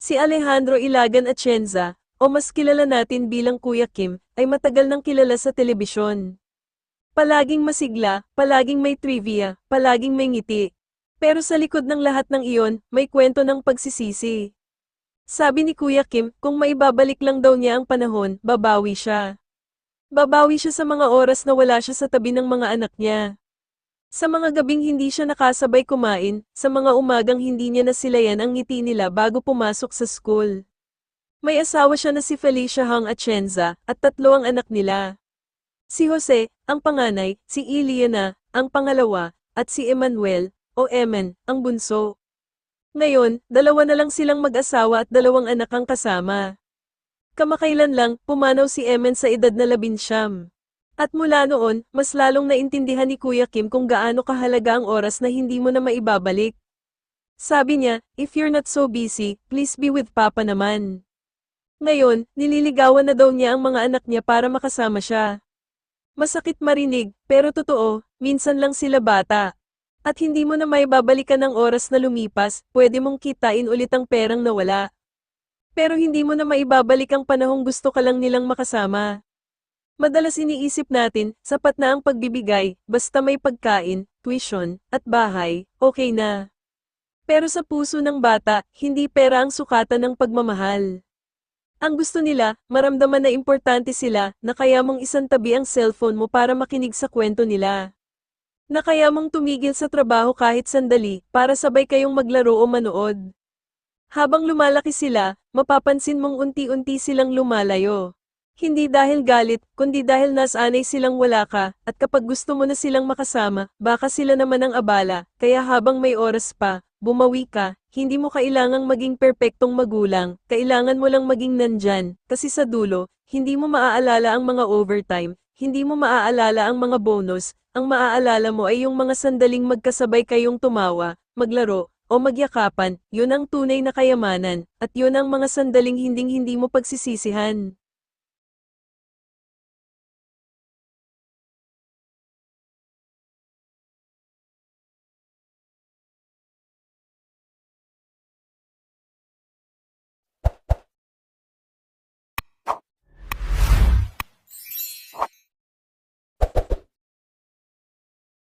Si Alejandro Ilagan Atienza, o mas kilala natin bilang Kuya Kim, ay matagal nang kilala sa telebisyon. Palaging masigla, palaging may trivia, palaging may ngiti. Pero sa likod ng lahat ng iyon, may kwento ng pagsisisi. Sabi ni Kuya Kim, kung maibabalik lang daw niya ang panahon, babawi siya. Babawi siya sa mga oras na wala siya sa tabi ng mga anak niya. Sa mga gabing hindi siya nakasabay kumain, sa mga umagang hindi niya nasilayan ang ngiti nila bago pumasok sa school. May asawa siya na si Felicia Hang Atienza, at tatlo ang anak nila. Si Jose, ang panganay, si Iliana, ang pangalawa, at si Emmanuel, o Emen, ang bunso. Ngayon, dalawa na lang silang mag-asawa at dalawang anak ang kasama. Kamakailan lang, pumanaw si Emen sa edad na labinsyam. At mula noon, mas lalong naintindihan ni Kuya Kim kung gaano kahalaga ang oras na hindi mo na maibabalik. Sabi niya, if you're not so busy, please be with Papa naman. Ngayon, nililigawan na daw niya ang mga anak niya para makasama siya. Masakit marinig, pero totoo, minsan lang sila bata. At hindi mo na may babalikan ng oras na lumipas, pwede mong kitain ulit ang perang nawala. Pero hindi mo na maibabalik ang panahong gusto ka lang nilang makasama. Madalas iniisip natin, sapat na ang pagbibigay, basta may pagkain, tuition, at bahay, okay na. Pero sa puso ng bata, hindi pera ang sukatan ng pagmamahal. Ang gusto nila, maramdaman na importante sila, na kaya mong isang tabi ang cellphone mo para makinig sa kwento nila. Na kaya mong tumigil sa trabaho kahit sandali, para sabay kayong maglaro o manood. Habang lumalaki sila, mapapansin mong unti-unti silang lumalayo. Hindi dahil galit, kundi dahil nasanay silang wala ka, at kapag gusto mo na silang makasama, baka sila naman ang abala, kaya habang may oras pa, bumawi ka, hindi mo kailangang maging perpektong magulang, kailangan mo lang maging nandyan, kasi sa dulo, hindi mo maaalala ang mga overtime, hindi mo maaalala ang mga bonus, ang maaalala mo ay yung mga sandaling magkasabay kayong tumawa, maglaro, o magyakapan, yun ang tunay na kayamanan, at yun ang mga sandaling hinding-hindi mo pagsisisihan.